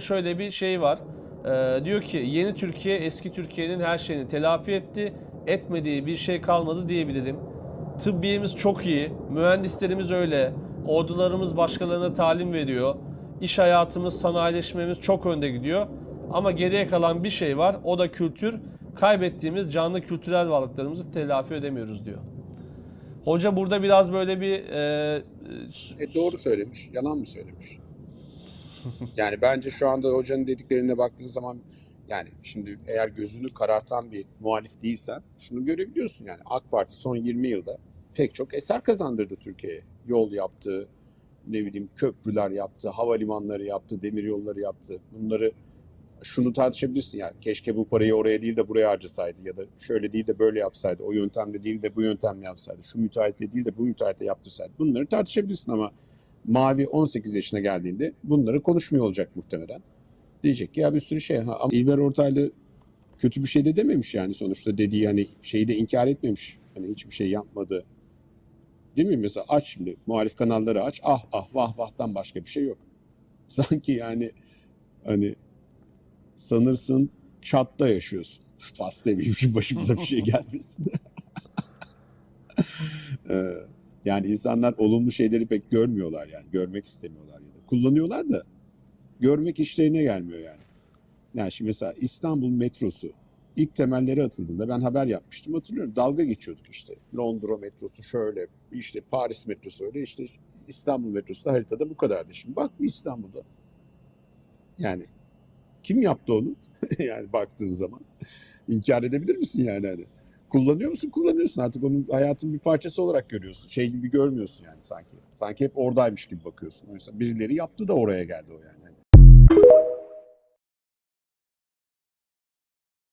şöyle bir şey var. Ee, diyor ki yeni Türkiye eski Türkiye'nin her şeyini telafi etti. Etmediği bir şey kalmadı diyebilirim. Tıbbiyemiz çok iyi. Mühendislerimiz öyle. Ordularımız başkalarına talim veriyor. İş hayatımız, sanayileşmemiz çok önde gidiyor. Ama geriye kalan bir şey var. O da kültür. Kaybettiğimiz canlı kültürel varlıklarımızı telafi edemiyoruz diyor. Hoca burada biraz böyle bir e, E doğru söylemiş. Yalan mı söylemiş? Yani bence şu anda hocanın dediklerine baktığın zaman yani şimdi eğer gözünü karartan bir muhalif değilsen şunu görebiliyorsun yani AK Parti son 20 yılda pek çok eser kazandırdı Türkiye'ye. Yol yaptı, ne bileyim köprüler yaptı, havalimanları yaptı, demiryolları yaptı. Bunları şunu tartışabilirsin yani keşke bu parayı oraya değil de buraya harcasaydı ya da şöyle değil de böyle yapsaydı, o yöntemle değil de bu yöntemle yapsaydı, şu müteahhitle değil de bu müteahhitle yaptırsaydı. Bunları tartışabilirsin ama Mavi 18 yaşına geldiğinde bunları konuşmuyor olacak muhtemelen. Diyecek ki ya bir sürü şey. Ha, ama İlber Ortaylı kötü bir şey de dememiş yani sonuçta dediği hani şeyi de inkar etmemiş. Hani hiçbir şey yapmadı. Değil mi? Mesela aç şimdi muhalif kanalları aç. Ah ah vah vahtan başka bir şey yok. Sanki yani hani sanırsın çatta yaşıyorsun. Fas demeyeyim şimdi başımıza bir şey gelmesin. Ee, yani insanlar olumlu şeyleri pek görmüyorlar yani. Görmek istemiyorlar ya da. Kullanıyorlar da görmek işlerine gelmiyor yani. Yani şimdi mesela İstanbul metrosu ilk temelleri atıldığında ben haber yapmıştım hatırlıyorum. Dalga geçiyorduk işte. Londra metrosu şöyle, işte Paris metrosu öyle, işte İstanbul metrosu da haritada bu kadardı. Şimdi bak İstanbul'da. Yani kim yaptı onu? yani baktığın zaman. İnkar edebilir misin yani hani? Kullanıyor musun? Kullanıyorsun. Artık onun hayatın bir parçası olarak görüyorsun. Şey gibi görmüyorsun yani sanki. Sanki hep oradaymış gibi bakıyorsun. Oysa birileri yaptı da oraya geldi o yani.